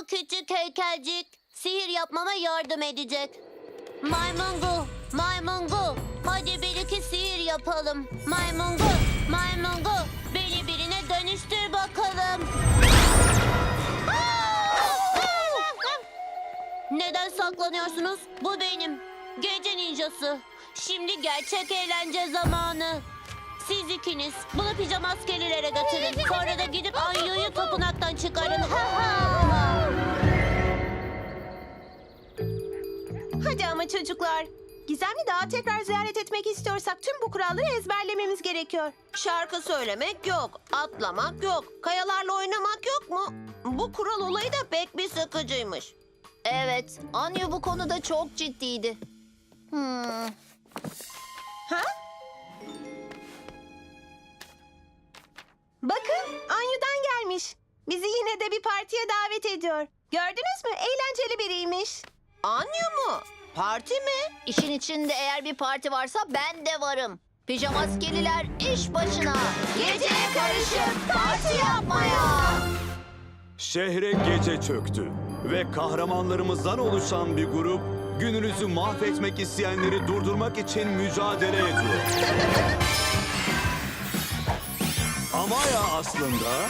Bu küçük heykelcik sihir yapmama yardım edecek. Maymungu, maymungu. Hadi bir iki sihir yapalım. Maymungu, maymungu. Beni birine dönüştür bakalım. Neden saklanıyorsunuz? Bu benim. Gece ninjası. Şimdi gerçek eğlence zamanı. Siz ikiniz bunu pijama askerlere götürün. Sonra da gidip Anyu'yu tapınaktan çıkarın. Ha ha. Hadi ama çocuklar. Gizemli Dağı tekrar ziyaret etmek istiyorsak tüm bu kuralları ezberlememiz gerekiyor. Şarkı söylemek yok, atlamak yok, kayalarla oynamak yok mu? Bu kural olayı da pek bir sıkıcıymış. Evet, Anyu bu konuda çok ciddiydi. Hmm. Ha? Bakın Anyu'dan gelmiş. Bizi yine de bir partiye davet ediyor. Gördünüz mü? Eğlenceli biriymiş. Anyu mu? Parti mi? İşin içinde eğer bir parti varsa ben de varım. Pijamaskeliler iş başına. Geceye karışıp parti yapmaya. Şehre gece çöktü ve kahramanlarımızdan oluşan bir grup gününüzü mahvetmek isteyenleri durdurmak için mücadele ediyor. Amaya aslında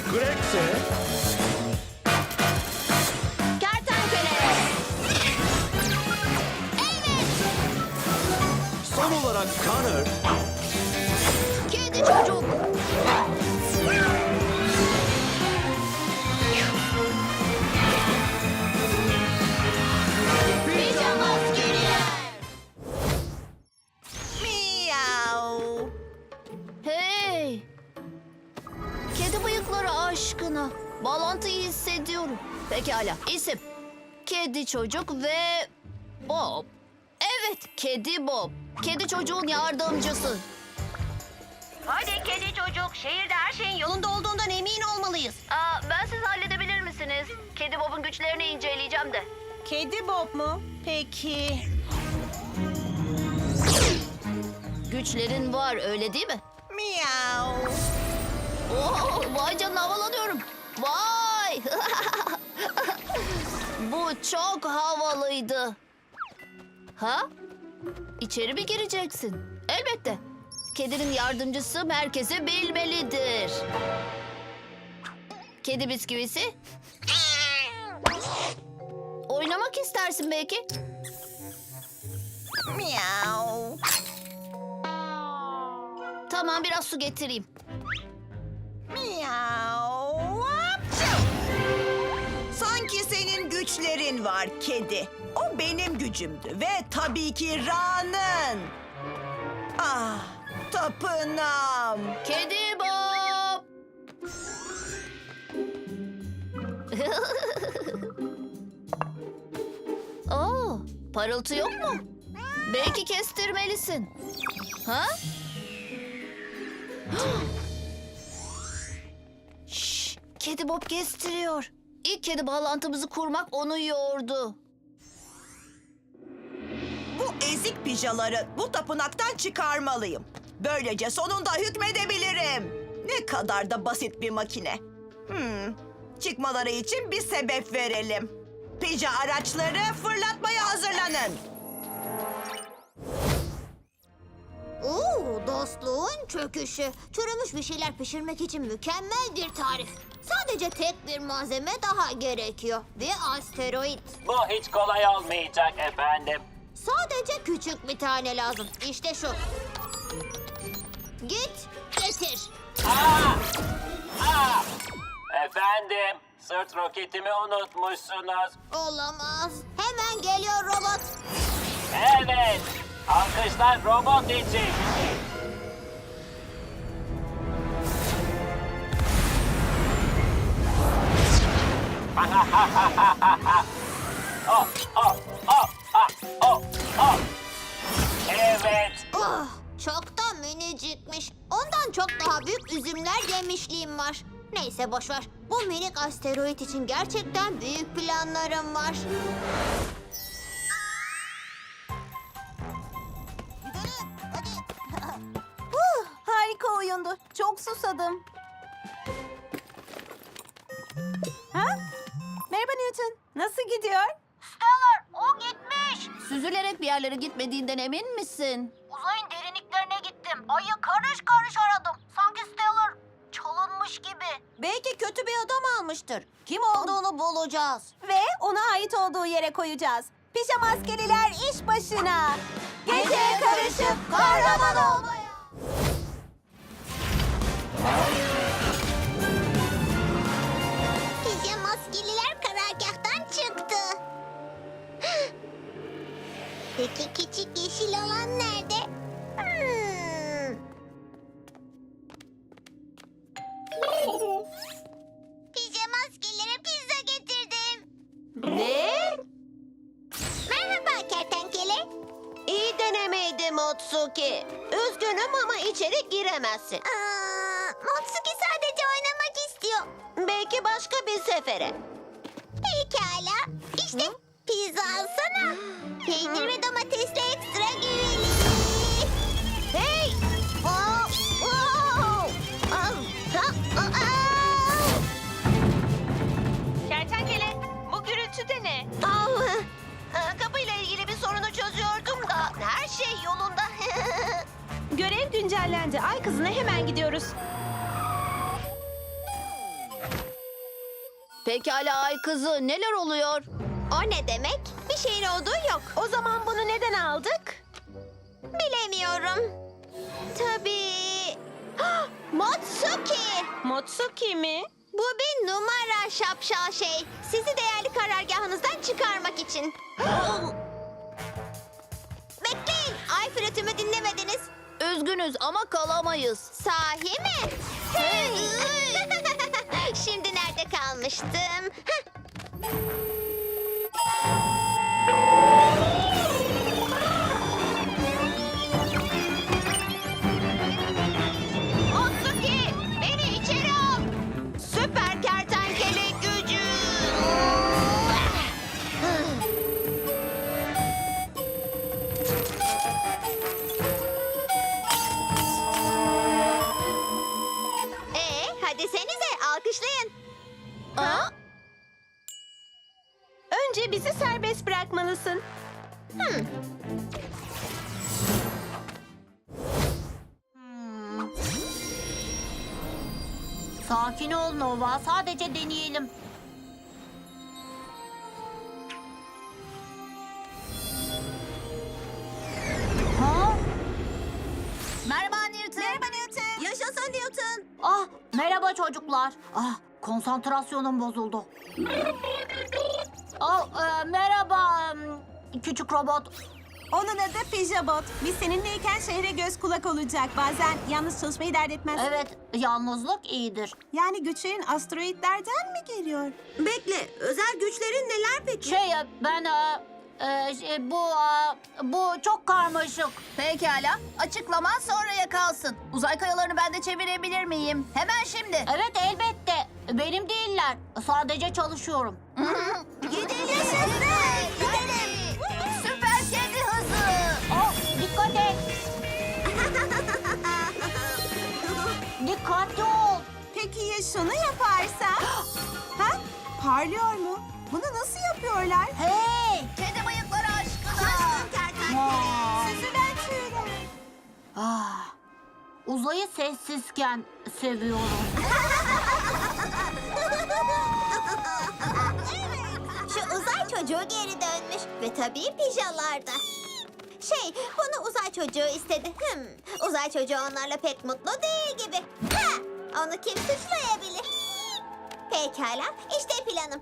ve Greg ise Kertenkele. son olarak Connor isim. Kedi çocuk ve Bob. Evet, Kedi Bob. Kedi çocuğun yardımcısı. Hadi kedi çocuk, şehirde her şeyin yolunda olduğundan emin olmalıyız. Aa, ben siz halledebilir misiniz? Kedi Bob'un güçlerini inceleyeceğim de. Kedi Bob mu? Peki. Güçlerin var, öyle değil mi? Miau. Oo, vay canına havalanıyorum. Vay! Bu çok havalıydı. Ha? İçeri mi gireceksin? Elbette. Kedinin yardımcısı merkezi bilmelidir. Kedi bisküvisi? Oynamak istersin belki. Miau. Tamam biraz su getireyim. Miau. Sanki senin güçlerin var kedi. O benim gücümdü ve tabii ki Ra'nın. Ah, tapınam. Kedi Bob! Oo, parıltı yok mu? Belki kestirmelisin. Ha? Şş, kedi Bob kestiriyor. İlk kedi bağlantımızı kurmak onu yordu. Bu ezik pijaları bu tapınaktan çıkarmalıyım. Böylece sonunda hükmedebilirim. Ne kadar da basit bir makine. Hmm, çıkmaları için bir sebep verelim. Pija araçları fırlatmaya hazırlanın. Oo, dostluğun çöküşü. Çürümüş bir şeyler pişirmek için mükemmel bir tarif. Sadece tek bir malzeme daha gerekiyor. Bir asteroid. Bu hiç kolay olmayacak efendim. Sadece küçük bir tane lazım. İşte şu. Git, getir. Aa! Aa! Efendim, sırt roketimi unutmuşsunuz. Olamaz. Hemen geliyor robot. Evet, alkışlar robot için. ah. Evet. Oh, çok da minicikmiş. Ondan çok daha büyük üzümler yemişliğim var. Neyse boş ver. Bu minik asteroid için gerçekten büyük planlarım var. Oyundu. Çok susadım. Ha? Merhaba Newton. Nasıl gidiyor? Stellar o gitmiş. Süzülerek bir yerlere gitmediğinden emin misin? Uzayın derinliklerine gittim. Ayı karış karış aradım. Sanki Stellar çalınmış gibi. Belki kötü bir adam almıştır. Kim olduğunu bulacağız. Ve ona ait olduğu yere koyacağız. Pijama askeriler iş başına. Geceye karışıp kahraman olmaya. Pijamaskeliler karargahtan çıktı. Peki küçük yeşil olan nerede? Hmm. Pijamaskellere pizza getirdim. Ne? Merhaba kertenkele. İyi denemeydi Motsuki. Üzgünüm ama içeri giremezsin. Aa, Motsuki sadece oynamak istiyor. Belki başka bir sefere. Pekala. İşte pizza alsana. Peynir ve domatesle ekstra güveli. Hey! Aa, aa! Kertenkele, bu gürültü de ne? Aa, aa, Kapıyla ilgili bir sorunu çözüyordum da her şey yolunda. Görev güncellendi. Ay kızına hemen gidiyoruz. Pekala ay kızı neler oluyor? O ne demek? Bir şeyin olduğu yok. O zaman bunu neden aldık? Bilemiyorum. Tabii. Motsuki. Motsuki mi? Bu bir numara şapşal şey. Sizi değerli karargahınızdan çıkarmak için. Bekleyin. Ay flütümü dinlemediniz. Üzgünüz ama kalamayız. Sahi mi? Şimdi nerede kalmıştım? Heh. Serbest bırakmalısın. Sakin ol Nova, sadece deneyelim. Ha? Merhaba Newton. Merhaba Newton. Yaşasın Newton. Ah, merhaba çocuklar. Ah, konsantrasyonum bozuldu. Merhaba küçük robot. Onun adı Pijabot. Biz seninleyken şehre göz kulak olacak. Bazen yalnız çalışmayı dert etmez. Evet, yalnızlık iyidir. Yani güçlerin asteroidlerden mi geliyor? Bekle özel güçlerin neler peki? Şey, e, ben e, e, şey, bu e, bu çok karmaşık. Pekala. Açıklaman sonraya kalsın. Uzay kayalarını ben de çevirebilir miyim? Hemen şimdi. Evet, elbette. Benim değiller. Sadece çalışıyorum. Gidelim. Gidelim. Süper kedi hızı. Oh, dikkat et. Dikkatli ol. Peki ya şunu yaparsa? ha? Parlıyor mu? Bunu nasıl yapıyorlar? Hey! Kedi bıyıkları aşkına. Vay. Süzülen tüyler. Ah, uzayı sessizken seviyorum. Çocuğu geri dönmüş ve tabii pijalarda. Şey, bunu uzay çocuğu istedi. Hmm, uzay çocuğu onlarla pek mutlu değil gibi. Ha, onu kim suçlayabilir? Pekala, işte planım.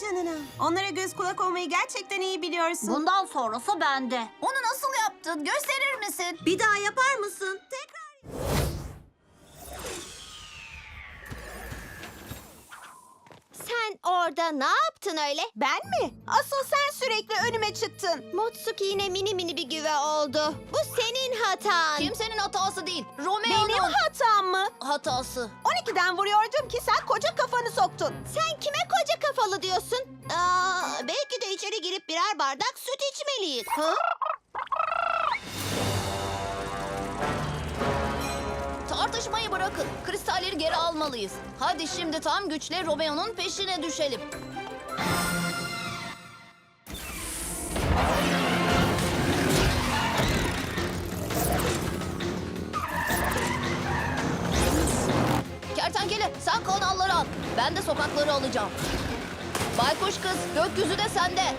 Canına. Onlara göz kulak olmayı gerçekten iyi biliyorsun. Bundan sonrası bende. Onu nasıl yaptın? Gösterir misin? Bir daha yapar mısın? Tekrar. Sen or orada ne yaptın öyle? Ben mi? Asıl sen sürekli önüme çıktın. Motsuki yine mini mini bir güve oldu. Bu senin hatan. Kimsenin hatası değil. Benim Romeo'nun hatam mı? hatası. 12'den vuruyordum ki sen koca kafanı soktun. Sen kime koca kafalı diyorsun? Aa, belki de içeri girip birer bardak süt içmeliyiz. Ha? Tartışmayı bırakın. Kristalleri geri almalıyız. Hadi şimdi tam güçle Romeo'nun peşine düşelim. Kertenkele sen kanalları al. Ben de sokakları alacağım. Baykuş kız gökyüzü de sende.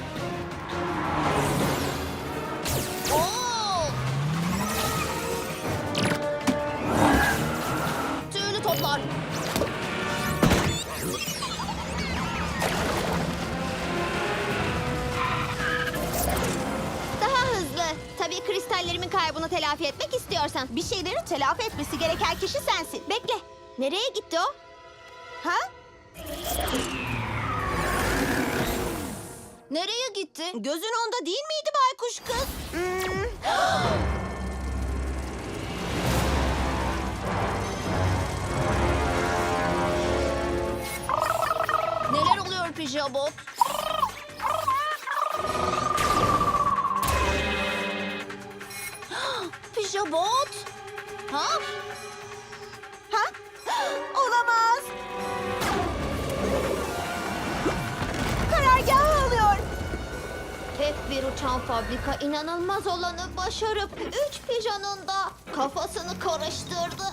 Telafi etmek istiyorsan. Bir şeyleri telafi etmesi gereken kişi sensin. Bekle. Nereye gitti o? Ha? Nereye gitti? Gözün onda değil miydi baykuş kız? Neler oluyor pijabot? Ha? Ha? Olamaz. Karargahı alıyor. Tek bir uçan fabrika inanılmaz olanı başarıp üç pijanın da kafasını karıştırdı.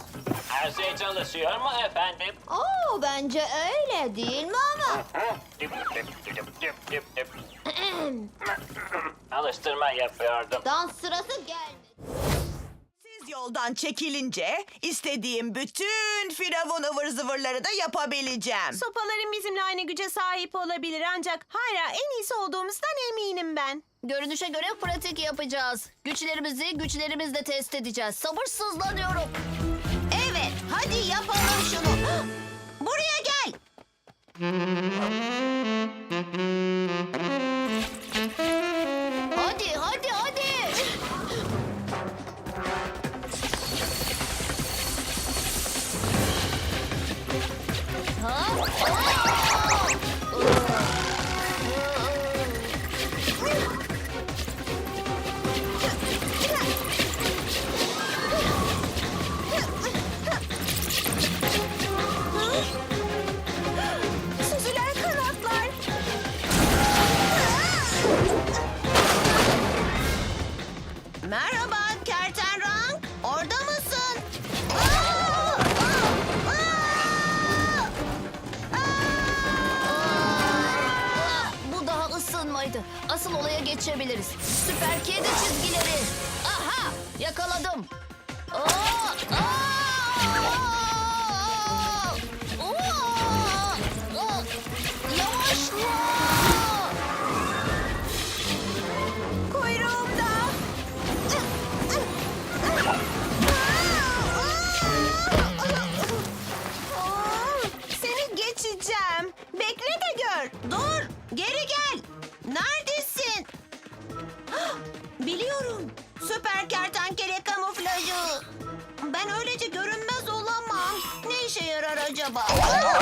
Her şey çalışıyor mu efendim? Oo bence öyle değil mi ama? Dip, dip, dip, dip, dip, dip. Alıştırma yapıyordum. Dans sırası gelmedi. Yoldan çekilince istediğim bütün firavun ıvır zıvırları da yapabileceğim. Sopaların bizimle aynı güce sahip olabilir ancak hala en iyisi olduğumuzdan eminim ben. Görünüşe göre pratik yapacağız. Güçlerimizi güçlerimizle test edeceğiz. Sabırsızlanıyorum. Evet, hadi yapalım şunu. Buraya gel. Asıl olaya geçebiliriz. Süper kedi çizgileri. Aha! Yakaladım. Aa! Aa!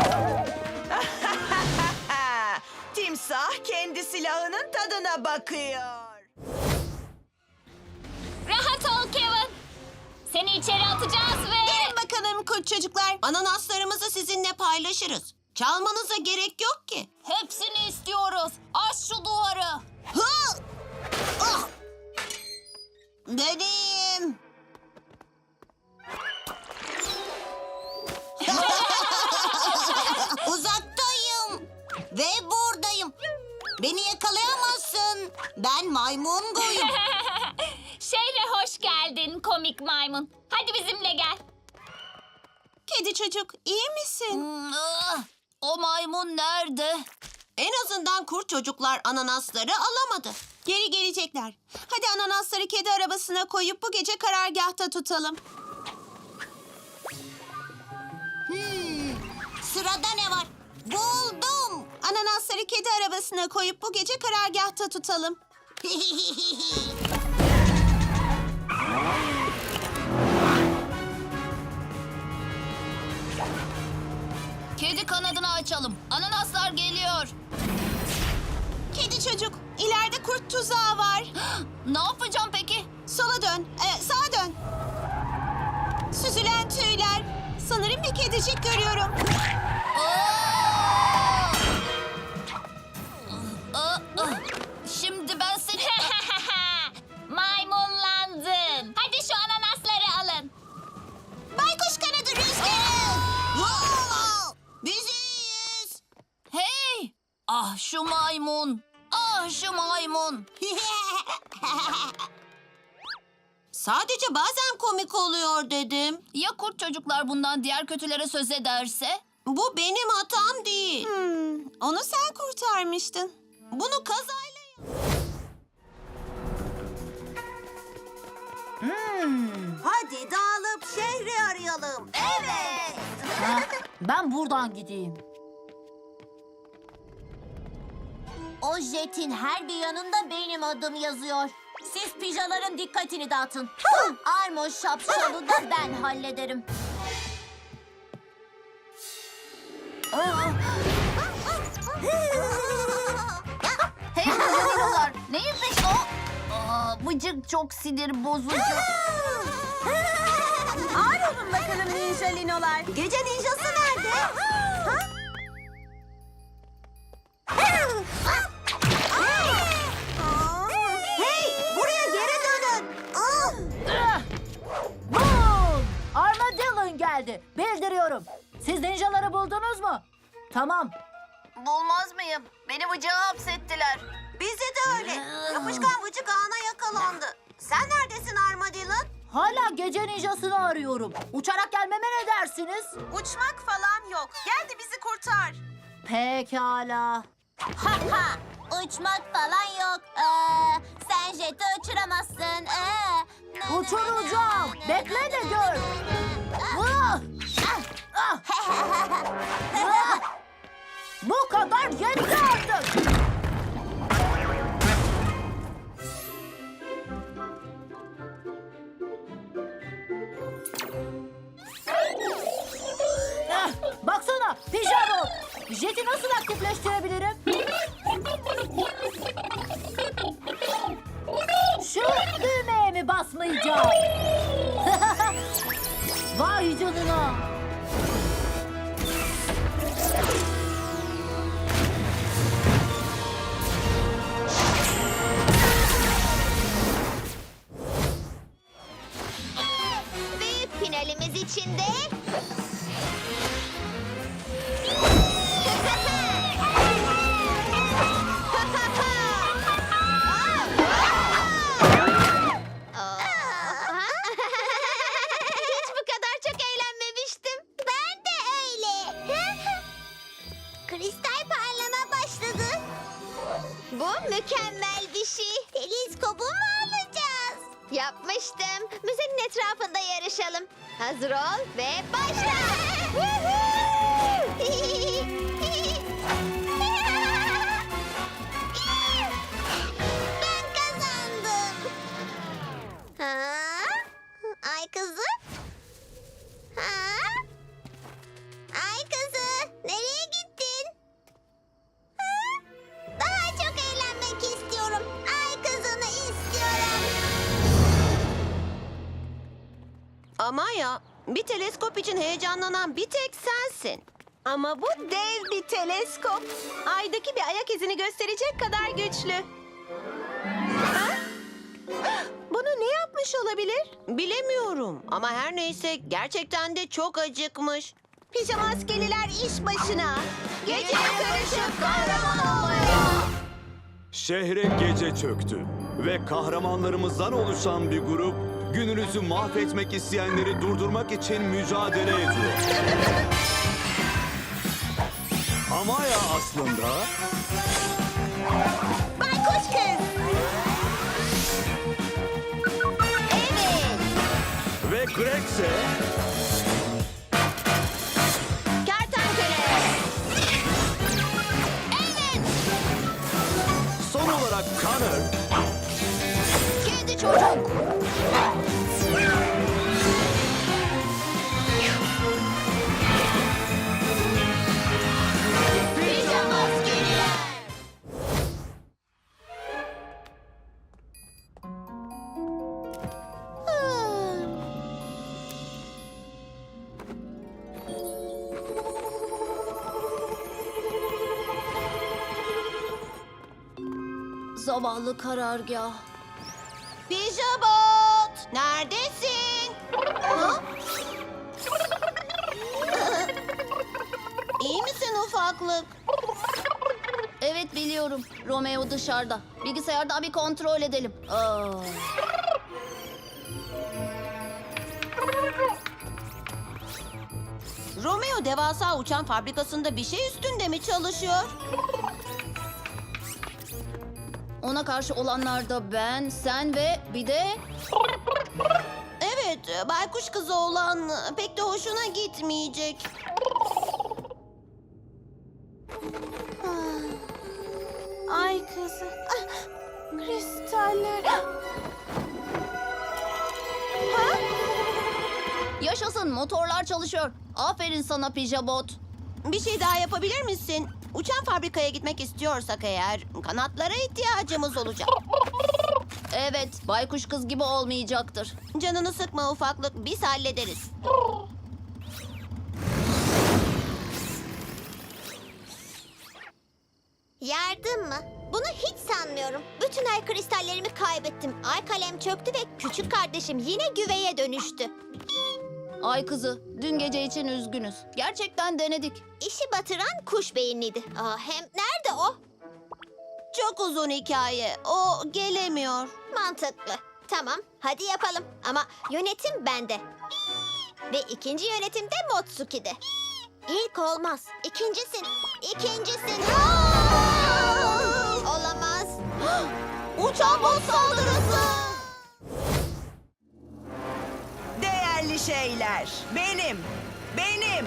timsah kendi silahının tadına bakıyor. Rahat ol Kevin. Seni içeri atacağız ve... Gelin bakalım kurt çocuklar. Ananaslarımızı sizinle paylaşırız. Çalmanıza gerek yok ki. Hepsini istiyoruz. Aç şu duvarı. Hı! Ah! Benim. ve buradayım. Beni yakalayamazsın. Ben maymun goyum. Şehre hoş geldin komik maymun. Hadi bizimle gel. Kedi çocuk iyi misin? Ah, o maymun nerede? En azından kurt çocuklar ananasları alamadı. Geri gelecekler. Hadi ananasları kedi arabasına koyup bu gece karargahta tutalım. Sırada ne var? Buldum. ananasları kedi arabasına koyup bu gece karargahta tutalım. Kedi kanadını açalım. Ananaslar geliyor. Kedi çocuk, ileride kurt tuzağı var. Ne yapacağım peki? Sola dön, e, sağa dön. Süzülen tüyler. Sanırım bir kedicik görüyorum. Aa! Maymunlandın. Hadi şu ananasları alın. Baykuş kanadı rüzgarı. Wow! Biziz. hey! Ah şu maymun. Ah şu maymun. Sadece bazen komik oluyor dedim. Ya kurt çocuklar bundan diğer kötülere söz ederse? Bu benim hatam değil. Hmm, onu sen kurtarmıştın. Bunu kazayla Hadi dağılıp şehri arayalım. Evet. Ben buradan gideyim. O jetin her bir yanında benim adım yazıyor. Siz pijaların dikkatini dağıtın. Armo şapşalı da ben hallederim. Hey balinalar neyin peşinde o? Aa, bıcık çok sinir bozucu. Ağır olun bakalım ninja linolar. Gece ninjası nerede? Ha? Hey, buraya geri dönün. Bul! Armadillon geldi. Bildiriyorum. Siz ninjaları buldunuz mu? Tamam. Bulmaz mıyım? Beni bıcağa hapsettiler. Bizi de öyle. Yapışkan vıcık ağına yakalandı. Sen neredesin Armadillon? Hala gece ninjasını arıyorum. Uçarak gelmeme ne dersiniz? Uçmak falan yok. Gel de bizi kurtar. Pekala. Ha ha! Uçmak falan yok. Ee, sen jeti uçuramazsın. Ee, Uçuracağım. Bekle de gör. Ah! Ah! Ah! Bu kadar yetti artık. Jeti nasıl aktifleştirebilirim? Şu düğmeye mi basmayacağım? Vay canına. Büyük finalimiz için Teleskobu mu alacağız? Yapmıştım. Müzenin etrafında yarışalım. Hazır ol ve başla. ben kazandım. Ha? Ay kızı? Bir teleskop için heyecanlanan bir tek sensin. Ama bu dev bir teleskop. Aydaki bir ayak izini gösterecek kadar güçlü. Ha? Bunu ne yapmış olabilir? Bilemiyorum ama her neyse gerçekten de çok acıkmış. Pijama askeriler iş başına. Gece karışıp kahraman olmaya. Şehre gece çöktü ve kahramanlarımızdan oluşan bir grup gününüzü mahvetmek isteyenleri durdurmak için mücadele ediyor. Ama ya aslında Baykuş kız. Evet. ve Greg ise çocuk. Zavallı karargah. Neredesin? Ha? İyi misin ufaklık? Evet biliyorum. Romeo dışarıda. Bilgisayardan bir kontrol edelim. Aa. Romeo devasa uçan fabrikasında bir şey üstünde mi çalışıyor? Ona karşı olanlar da ben, sen ve bir de... Baykuş kızı olan pek de hoşuna gitmeyecek. Ay kızı. Kristaller. Yaşasın motorlar çalışıyor. Aferin sana Pijabot. Bir şey daha yapabilir misin? Uçan fabrikaya gitmek istiyorsak eğer kanatlara ihtiyacımız olacak. Evet, baykuş kız gibi olmayacaktır. Canını sıkma ufaklık, biz hallederiz. Yardım mı? Bunu hiç sanmıyorum. Bütün ay kristallerimi kaybettim. Ay kalem çöktü ve küçük kardeşim yine güveye dönüştü. Ay kızı, dün gece için üzgünüz. Gerçekten denedik. İşi batıran kuş beyinliydi. Aa, hem nerede o? Çok uzun hikaye, o gelemiyor. Mantıklı. Tamam, hadi yapalım. Ama yönetim bende. Ve ikinci yönetim de Motsuki'de. İlk olmaz. İkincisin. İkincisin. Olamaz. Uçan bot saldırısı! Değerli şeyler, benim, benim,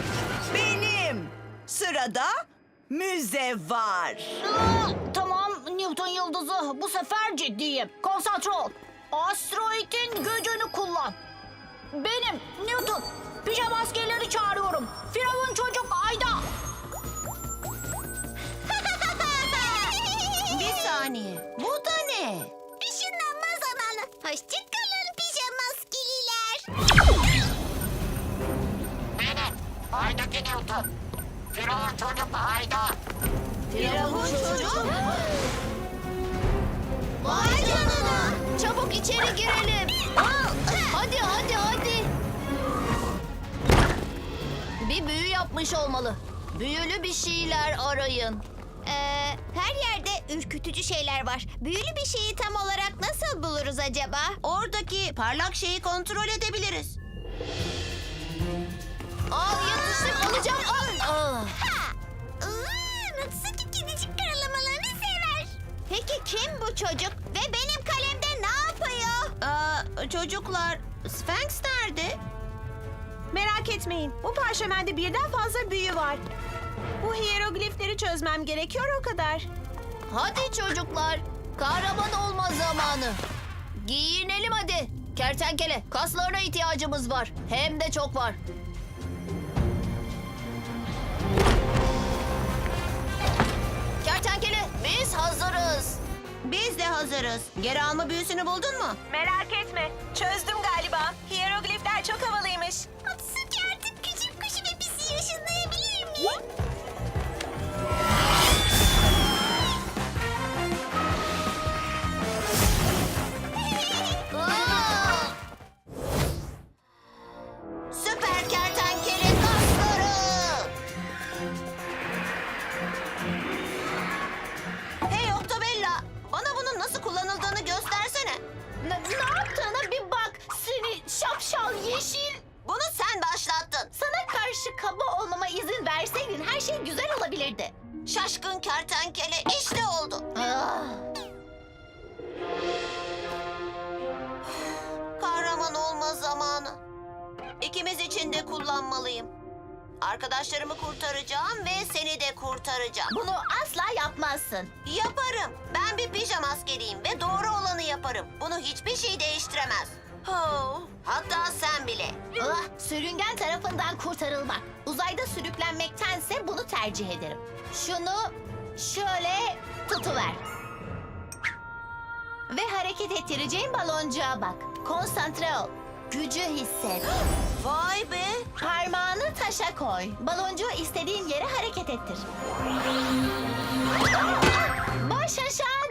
benim. Sırada müze var. Tamam Newton yıldızı. Bu sefer ciddiyim. Konsantre ol. Asteroidin gücünü kullan. Benim Newton. Pijama askerleri çağırıyorum. Firavun çocuk ayda. Bir saniye, bu da ne? Işınlanma zamanı. Hoşçakalın pijama askeriler. Benim. Aydaki Newton. Firavun çocuk Ayda. Firavun çocuk. İçeri girelim. Hadi hadi hadi. Bir büyü yapmış olmalı. Büyülü bir şeyler arayın. Ee, her yerde ürkütücü şeyler var. Büyülü bir şeyi tam olarak nasıl buluruz acaba? Oradaki parlak şeyi kontrol edebiliriz. Al yetiştim alacağım al. Ah. Ha! Iıı, Mutsuki kedicik karalamalarını sever. Peki kim bu çocuk? Ve benim çocuklar, Sphinx nerede? Merak etmeyin. Bu parşömende birden fazla büyü var. Bu hieroglifleri çözmem gerekiyor o kadar. Hadi çocuklar. Kahraman olma zamanı. Giyinelim hadi. Kertenkele kaslarına ihtiyacımız var. Hem de çok var. Kertenkele biz hazırız. Biz de hazırız. Geri alma büyüsünü buldun mu? Merak etme. Çözdüm galiba. Hieroglifler çok havalıymış. Mutsuki artık küçük kuşu ve bizi ışınlayabilir miyim? Kaba olmama izin verseydin her şey güzel olabilirdi. Şaşkın kertenkele işte oldu. Ah. Kahraman olma zamanı. İkimiz için de kullanmalıyım. Arkadaşlarımı kurtaracağım ve seni de kurtaracağım. Bunu asla yapmazsın. Yaparım. Ben bir pijama askeriyim ve doğru olanı yaparım. Bunu hiçbir şey değiştiremez. Oh, hatta sen bile. Ah, sürüngen tarafından kurtarılmak. Uzayda sürüklenmektense bunu tercih ederim. Şunu şöyle tutuver. Ve hareket ettireceğin baloncuğa bak. Konsantre ol. Gücü hisset. Vay be. Parmağını taşa koy. Baloncuğu istediğin yere hareket ettir. Baş aşağı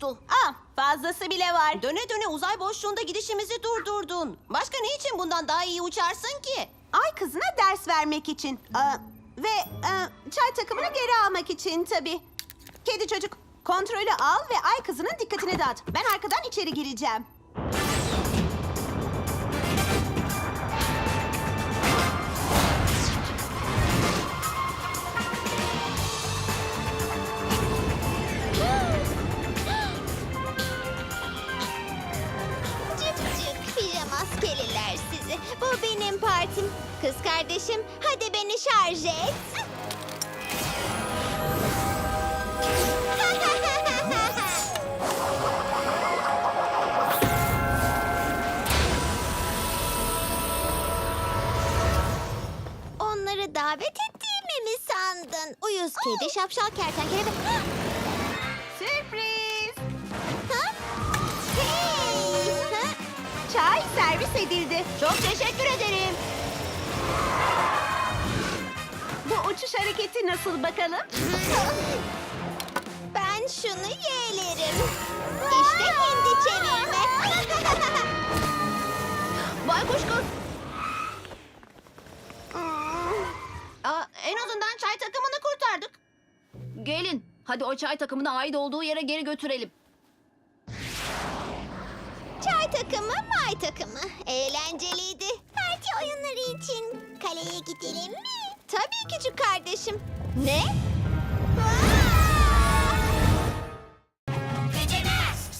Uçuştu. Ah, fazlası bile var. Döne döne uzay boşluğunda gidişimizi durdurdun. Başka ne için bundan daha iyi uçarsın ki? Ay kızına ders vermek için. Aa, ve e, çay takımını geri almak için tabii. Kedi çocuk, kontrolü al ve ay kızının dikkatini dağıt. Ben arkadan içeri gireceğim. Benim partim. Kız kardeşim hadi beni şarj et. Onları davet ettiğimi mi sandın? Uyuz kedi, şapşal kertenkele ve... Sürpriz! Servis edildi. Çok teşekkür ederim. Bu uçuş hareketi nasıl bakalım? Ben şunu yeğlerim. İşte hindi çevirme. Baykuş kız. Aa, en azından çay takımını kurtardık. Gelin. Hadi o çay takımını ait olduğu yere geri götürelim. Çay takımı, may takımı. Eğlenceliydi. Parti oyunları için kaleye gidelim mi? Tabii küçük kardeşim. Ne?